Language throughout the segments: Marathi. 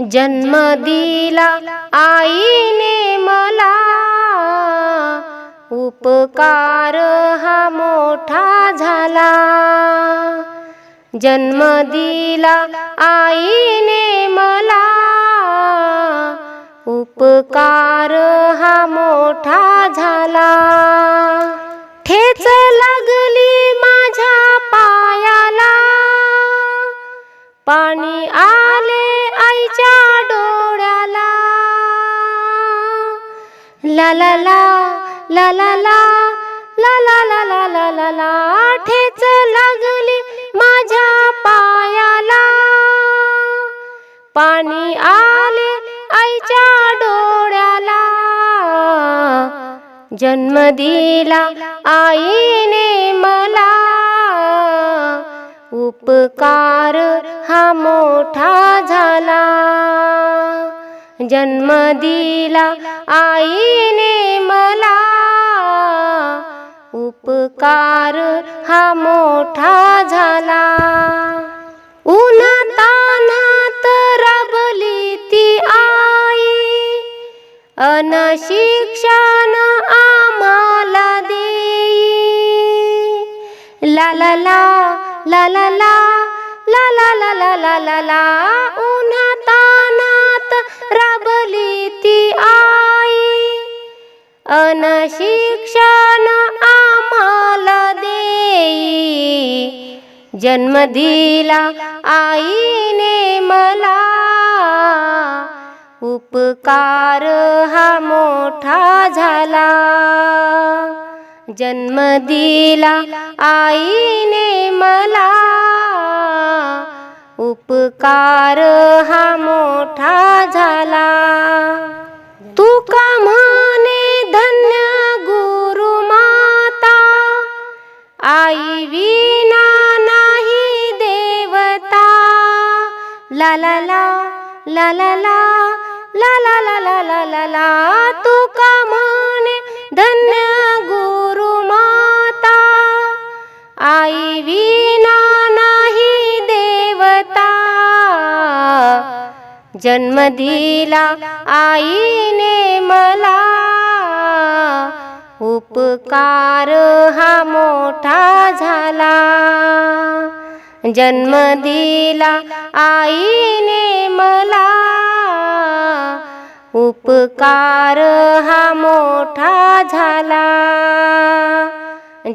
जन्म दिला आईने मला. उपकार हा मोठा झाला. जन्म दिला आईने मला. उपकार हा मोठा झाला. ठेच लागली माझ्या पायाला. पाणी आले आईच्या डोळ्याला ला ला ला ला ला ला ला ला ला ला ला ला ला ठेच लागली माझ्या पायाला पाणी आले आईच्या डोळ्याला जन्म दिला आईने मला उपकार हा मोठा झाला. जन्म दिला आईने मला. उपकार हा मोठा झाला. उन्हातान्हात रबली ती आई. अनशिक्षण आम्हाला देई. ला ला ला ला ला ला ला ला ला ला ला ला ला. उन्हातानात राबली ती आई. अन शिक्षण आम्हाला देई. जन्म दिला आईने मला. उपकार हा मोठा झाला. जन्म दिला आईने उपकार हा मोठा झाला तू का म्हणे धन्य गुरु माता आई विना नाही देवता ला ला ला ला ला ला ला ला ला ला ला ला ला तू का म्हणे धन्य गुरु माता आई वि जन्म दिला आईने मला. उपकार हा मोठा झाला. जन्म दिला आईने मला. उपकार हा मोठा झाला.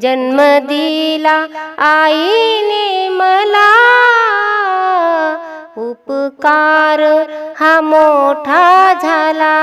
जन्म दिला आईने मला. उपकार हा मोठा झाला.